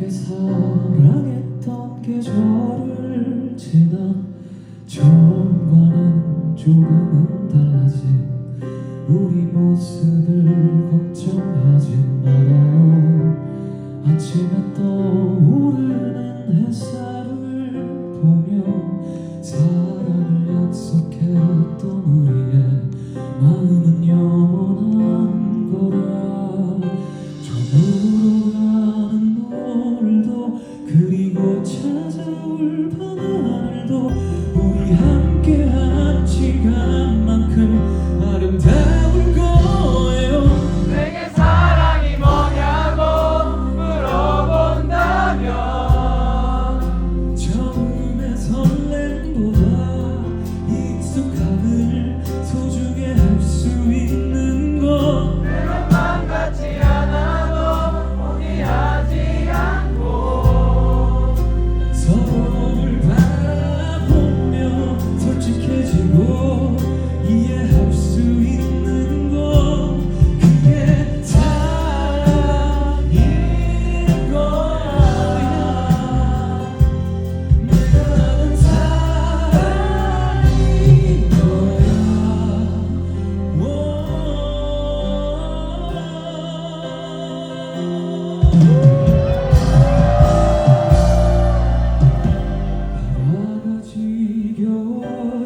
그렇게 사랑했던 계절을 지나 처음과는 조금은 달라진 우리 모습을 걱정하지 말아요. 아침에 떠오르는 햇살을 보며 사랑을 약속했던 우리 찾아올 바늘도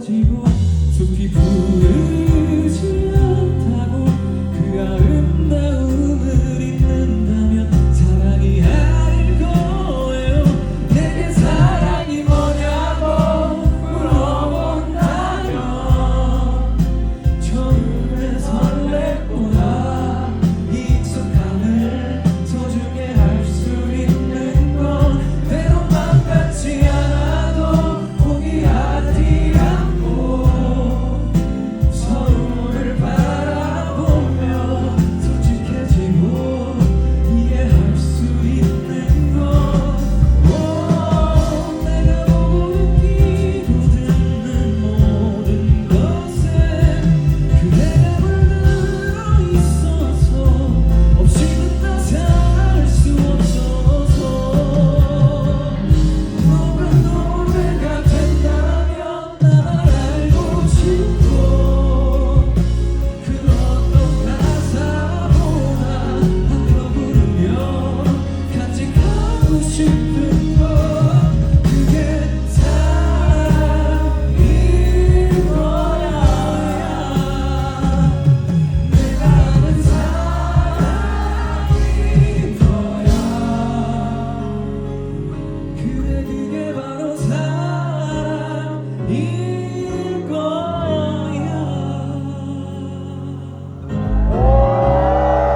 가지고 숲이 푸른